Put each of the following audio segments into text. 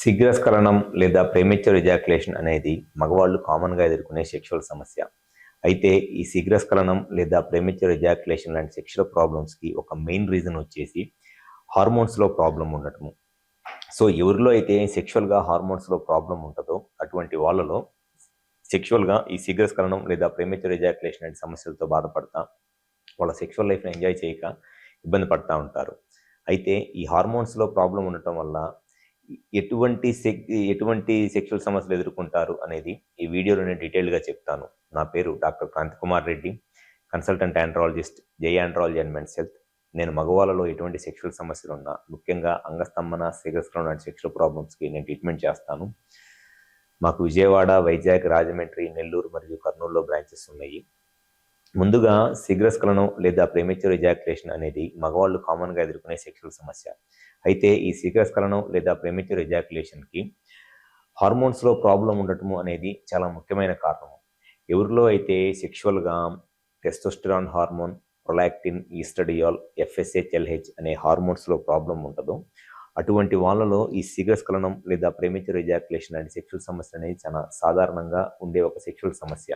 శీఘ్రస్ఖలనం లేదా ప్రేమేచ్చర్ ఎజాక్యులేషన్ అనేది మగవాళ్ళు కామన్గా ఎదుర్కొనే సెక్షువల్ సమస్య. అయితే ఈ శీఘ్రస్ఖలనం లేదా ప్రేమేచ్చర్ ఎజాక్యులేషన్ లాంటి సెక్షువల్ ప్రాబ్లమ్స్కి ఒక మెయిన్ రీజన్ వచ్చేసి హార్మోన్స్లో ప్రాబ్లం ఉండటము సో ఎవరిలో అయితే సెక్షువల్గా హార్మోన్స్లో ప్రాబ్లం ఉంటుందో అటువంటి వాళ్ళలో సెక్షువల్గా ఈ శీఘ్రస్ఖలనం లేదా ప్రేమేచ్చర్ ఎజాక్యులేషన్ లాంటి సమస్యలతో బాధపడతా వాళ్ళ సెక్షువల్ లైఫ్ని ఎంజాయ్ చేయక ఇబ్బంది పడతా ఉంటారు. అయితే ఈ హార్మోన్స్లో ప్రాబ్లం ఉండటం వల్ల ఎటువంటి ఎటువంటి సెక్షువల్ సమస్యలు ఎదుర్కొంటారు అనేది ఈ వీడియోలో నేను డీటెయిల్గా చెప్తాను. నా పేరు doctor Kranthi Kumar Reddy consultant andrologist Jai andrology and men's health. నేను మగవాళ్ళలో ఎటువంటి సెక్షువల్ సమస్యలు ఉన్నా ముఖ్యంగా అంగస్తంభన శీఘ్రస్కలం లాంటి సెక్షువల్ ప్రాబ్లమ్స్కి నేను ట్రీట్మెంట్ చేస్తాను. మాకు విజయవాడ వైజాగ్ రాజమండ్రి నెల్లూరు మరియు కర్నూలులో బ్రాంచెస్ ఉన్నాయి. ముందుగా శీఘ్రస్ఖలనం లేదా ప్రేమేచ్చర్ ఎజాక్యులేషన్ అనేది మగవాళ్ళు కామన్గా ఎదుర్కొనే సెక్షువల్ సమస్య. అయితే ఈ శీఘ్రస్ఖలనం లేదా ప్రేమేచ్చర్ ఎజాక్యులేషన్కి హార్మోన్స్లో ప్రాబ్లం ఉండటము అనేది చాలా ముఖ్యమైన కారణము. ఎవరిలో అయితే సెక్షువల్గా testosterone hormone prolactin estradiol FSH LH అనే హార్మోన్స్లో ప్రాబ్లం ఉంటుందో అటువంటి వాళ్ళలో ఈ శీఘ్రస్ఖలనం లేదా ప్రేమేచ్చర్ ఎజాక్యులేషన్ అనే సెక్షువల్ సమస్య అనేది చాలా సాధారణంగా ఉండే ఒక సెక్షువల్ సమస్య.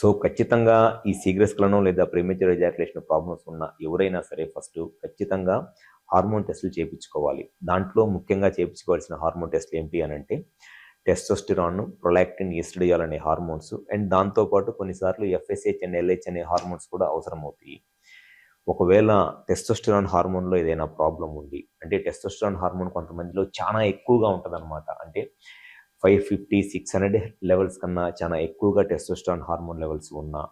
సో ఖచ్చితంగా ఈ సీగ్రెస్లను లేదా ప్రేమేచర్ ఎజాక్యులేషన్ ప్రాబ్లమ్స్ ఉన్న ఎవరైనా సరే ఫస్ట్ ఖచ్చితంగా హార్మోన్ టెస్టులు చేయించుకోవాలి. దాంట్లో ముఖ్యంగా చేయించుకోవాల్సిన హార్మోన్ టెస్ట్లు ఏంటి అని అంటే టెస్టోస్టిరాన్ ప్రొలాక్టిన్ ఈస్టడియాల్ అనే హార్మోన్స్ అండ్ దాంతోపాటు కొన్నిసార్లు ఎఫ్ఎస్హెచ్ అండ్ ఎల్హెచ్ అనే హార్మోన్స్ కూడా అవసరం అవుతాయి ఒకవేళ టెస్టోస్టిరాన్ హార్మోన్లో ఏదైనా ప్రాబ్లం ఉంది అంటే టెస్టోస్టిరాన్ హార్మోన్ కొంతమందిలో చాలా ఎక్కువగా ఉంటుంది అంటే five fifty six hundred levels కన్నా చాలా ఎక్కువగా టెస్టోస్టాన్ హార్మోన్ లెవెల్స్ ఉన్నా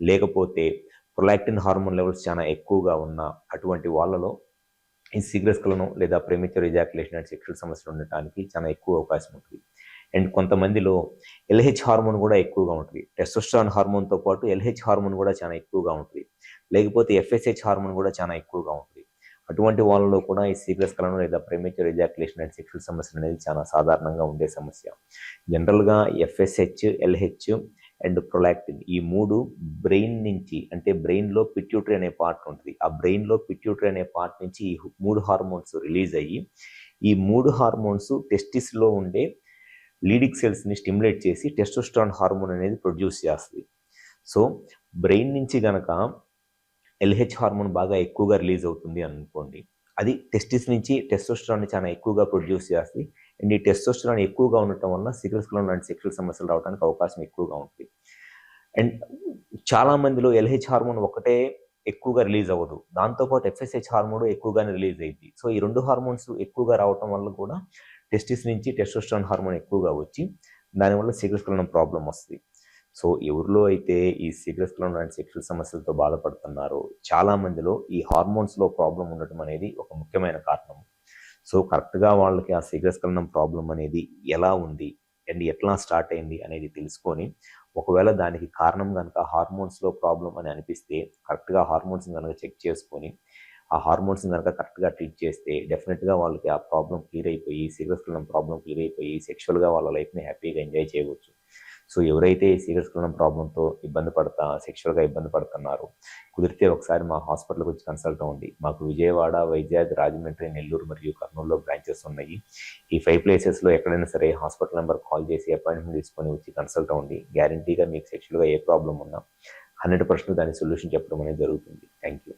లేకపోతే ప్రొలాక్టిన్ హార్మోన్ లెవెల్స్ చాలా ఎక్కువగా ఉన్న అటువంటి వాళ్ళలో ఈ సిగ్రెస్కలను లేదా ప్రేమిచర్ ఎజాక్యులేషన్ అండ్ సెక్షువల్ సమస్యలు ఉండటానికి చాలా ఎక్కువ అవకాశం ఉంటుంది. అండ్ కొంతమందిలో ఎల్హెచ్ హార్మోన్ కూడా ఎక్కువగా ఉంటుంది. టెస్టోస్టాన్ హార్మోన్తో పాటు ఎల్హెచ్ హార్మోన్ కూడా చాలా ఎక్కువగా ఉంటుంది. లేకపోతే ఎఫ్ఎస్హెచ్ హార్మోన్ కూడా చాలా ఎక్కువగా ఉంటుంది. అటువంటి వాళ్ళలో కూడా ఈ సీరియస్ కలను లేదా ప్రేమేచర్ ఎజాక్యులేషన్ అండ్ సెక్షువల్ సమస్యలు అనేది చాలా సాధారణంగా ఉండే సమస్య. జనరల్గా ఎఫ్ఎస్హెచ్ ఎల్హెచ్ అండ్ ప్రొలాక్టిన్ ఈ మూడు బ్రెయిన్ నుంచి అంటే బ్రెయిన్లో పిట్యూటరీ అనే పార్ట్ ఉంటుంది. ఆ బ్రెయిన్లో పిట్యూటరీ అనే పార్ట్ నుంచి ఈ మూడు హార్మోన్స్ రిలీజ్ అయ్యి ఈ మూడు హార్మోన్స్ టెస్టిస్లో ఉండే లీడిక్ సెల్స్ని స్టిమ్యులేట్ చేసి టెస్టోస్ట్రాన్ హార్మోన్ అనేది ప్రొడ్యూస్ చేస్తుంది. సో బ్రెయిన్ నుంచి గనక ఎల్హెచ్ హార్మోన్ బాగా ఎక్కువగా రిలీజ్ అవుతుంది అనుకోండి అది టెస్టిస్ నుంచి టెస్టోస్టరాన్ని చాలా ఎక్కువగా ప్రొడ్యూస్ చేస్తుంది. అండ్ ఈ టెస్టోస్టరాన్ ఎక్కువగా ఉండటం వల్ల సిగరెట్స్లో లాంటి సెక్షువల్ సమస్యలు రావడానికి అవకాశం ఎక్కువగా ఉంటుంది. అండ్ చాలా మందిలో ఎల్హెచ్ హార్మోన్ ఒకటే ఎక్కువగా రిలీజ్ అవ్వదు. దాంతోపాటు ఎఫ్ఎస్హెచ్ హార్మోన్ ఎక్కువగానే రిలీజ్ అయింది సో ఈ రెండు హార్మోన్స్ ఎక్కువగా రావటం వల్ల కూడా టెస్టిస్ నుంచి టెస్టోస్టరాన్ హార్మోన్ ఎక్కువగా వచ్చి దానివల్ల సిగరెట్స్లో ప్రాబ్లం వస్తుంది. సో ఎవరిలో అయితే ఈ సిగరెట్స్లో ఉన్న సెక్షువల్ సమస్యలతో బాధపడుతున్నారో చాలా మందిలో ఈ హార్మోన్స్లో ప్రాబ్లం ఉండటం అనేది ఒక ముఖ్యమైన కారణం. సో కరెక్ట్గా వాళ్ళకి ఆ సిగరెట్స్ కలనం ప్రాబ్లం అనేది ఎలా ఉంది? అండ్ ఎట్లా స్టార్ట్ అయింది? అనేది తెలుసుకొని ఒకవేళ దానికి కారణం కనుక హార్మోన్స్లో ప్రాబ్లం అని అనిపిస్తే కరెక్ట్గా హార్మోన్స్ని కనుక చెక్ చేసుకొని ఆ హార్మోన్స్ని కనుక కరెక్ట్గా ట్రీట్ చేస్తే డెఫినెట్గా వాళ్ళకి ఆ ప్రాబ్లం క్లియర్ అయిపోయి సిగరెట్స్ కలనం ప్రాబ్లం క్లియర్ అయిపోయి సెక్షువల్గా వాళ్ళ లైఫ్ని హ్యాపీగా ఎంజాయ్ చేయవచ్చు. సో ఎవరైతే సీరియస్ కలనం ప్రాబ్లంతో ఇబ్బంది పడతా సెక్షువల్గా ఇబ్బంది పడుతున్నారు కుదిరితే ఒకసారి మా హాస్పిటల్కి వచ్చి కన్సల్ట్ అవ్వండి. మాకు విజయవాడ వైజాగ్ రాజమండ్రి నెల్లూరు మరియు కర్నూలులో బ్రాంచెస్ ఉన్నాయి. ఈ ఫైవ్ ప్లేసెస్లో ఎక్కడైనా సరే హాస్పిటల్ నెంబర్ కాల్ చేసి అపాయింట్మెంట్ తీసుకొని వచ్చి కన్సల్ట్ అవ్వండి. గ్యారంటీగా మీకు సెక్షువల్గా ఏ ప్రాబ్లం ఉన్నా హండ్రెడ్ పర్సెంట్ దాని సొల్యూషన్ చెప్పడం అనేది జరుగుతుంది. Thank you